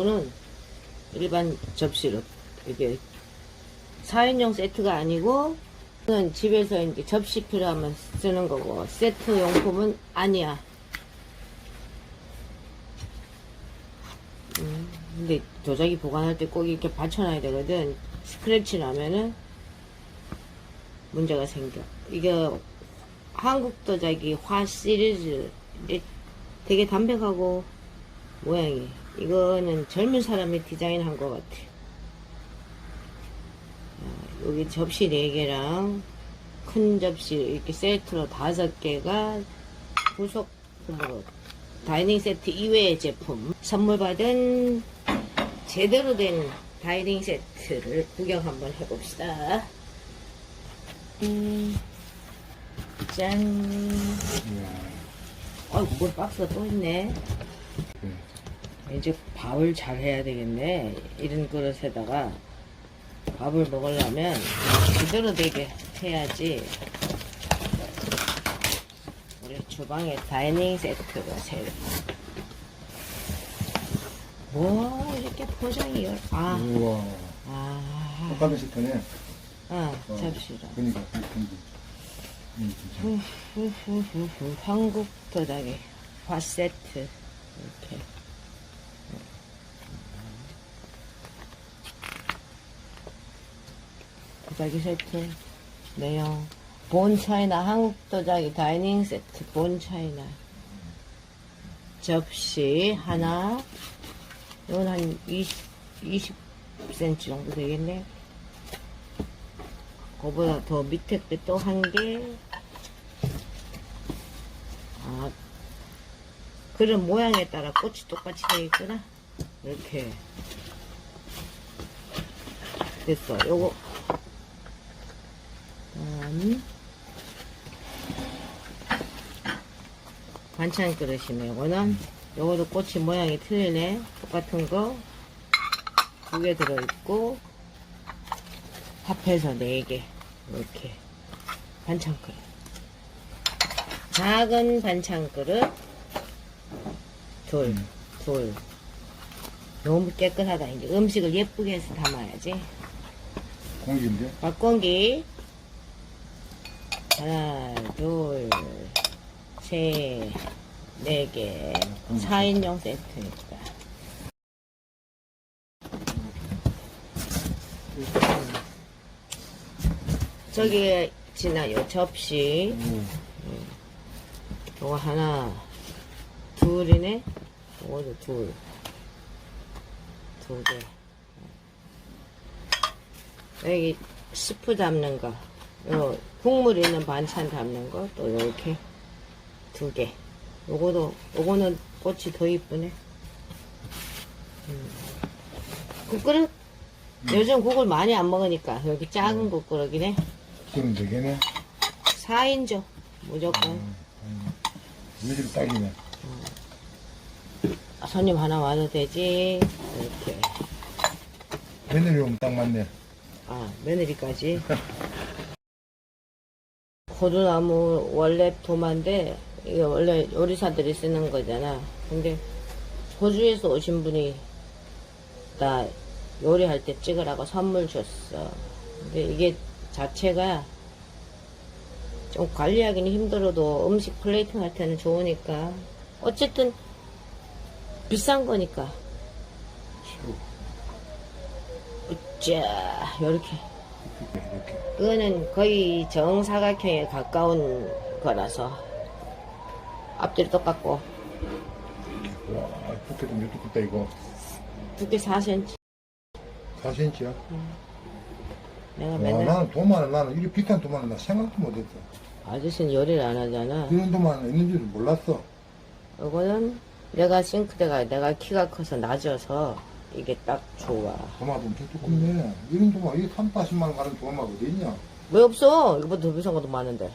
요거는 일반 접시로 이게 4인용 세트가 아니고 이건 집에서 이제 접시 필요하면 쓰는 거고 세트 용품은 아니야. 음, 근데 도자기 보관할 때 꼭 이렇게 받쳐놔야 되거든. 스크래치 나면은 문제가 생겨. 이게 한국 도자기 화 시리즈 되게 담백하고 모양이 이거는 젊은 사람이 디자인한 것 같아. 아, 여기 접시 4개랑 큰 접시 이렇게 세트로 5개가 후속품으로 다이닝 세트 이외의 제품 선물 받은 제대로 된 다이닝 세트를 구경 한번 해봅시다. 음, 짠. 이야, 어이구, 뭘 박스가 또 있네. 이제 밥을 잘 해야 되겠네. 이런 그릇에다가 밥을 먹으려면 제대로 되게 해야지. 우리 주방에 다이닝 세트가 새로. 뭐, 이렇게 포장이, 열- 아, 우와, 아, 똑같은 시트네. 아, 어. 그러니까. 음, 진짜. 후후후후 한국 도자기 화 세트 이렇게 도자기 세트 내용 본 차이나 한국 도자기 다이닝 세트 본 차이나 접시 하나 이건 한 20, 20cm 정도 되겠네 그거보다 더 밑에 게 또 한 개. 아, 그런 모양에 따라 꽃이 똑같이 되어 있구나. 이렇게. 됐어. 요거. 음. 반찬 그릇이네. 요거는, 요거도 꽃이 모양이 틀리네. 똑같은 거. 두 개 들어있고, 합해서 네 개. 이렇게. 반찬 그릇. 작은 반찬 그릇. 둘, 음. 둘. 너무 깨끗하다. 이제 음식을 예쁘게 해서 담아야지. 공기인데? 박공기. 하나, 둘, 셋, 네 개. 4인용 세트니까. 저기 지나요. 접시. 오, 요거 하나, 둘이네. 요거도 둘. 두 개. 여기 스프 담는 거. 요 국물 있는 반찬 담는 거. 또 요렇게 두 개. 요거도, 요거는 꽃이 더 이쁘네. 음. 국그릇? 요즘 국을 많이 안 먹으니까 여기 작은 국그릇이네. 그럼 되겠네. 4인조. 무조건. 음, 며칠 딱이네. 아, 손님 하나 와도 되지. 이렇게. 며느리 오면 딱 맞네. 아, 며느리까지. 호두나무 원래 도마인데, 이게 원래 요리사들이 쓰는 거잖아. 근데, 호주에서 오신 분이, 나 요리할 때 찍으라고 선물 줬어. 근데 이게 자체가, 좀 관리하기는 힘들어도 음식 플레이팅 할 때는 좋으니까. 어쨌든, 비싼 거니까. 자, 요렇게. 이렇게. 그거는 거의 정사각형에 가까운 거라서 앞뒤로 똑같고 와, 두께도 몇 두껍다, 이거. 두께 4cm 4cm야. 내가 와, 맨날 나는 도마는, 나는 이리 비싼 도마는 나 생각도 못했어. 아저씨는 요리를 안 하잖아 이런 도마는 있는 줄 몰랐어. 이거는 내가 싱크대가 내가 키가 커서 낮아서 이게 딱 좋아 도마도 엄청 두껍네. 이런 도마, 이 3, 40만 원 가는 도마가 어디 있냐? 왜 없어? 이거보다 더 비싼 것도 많은데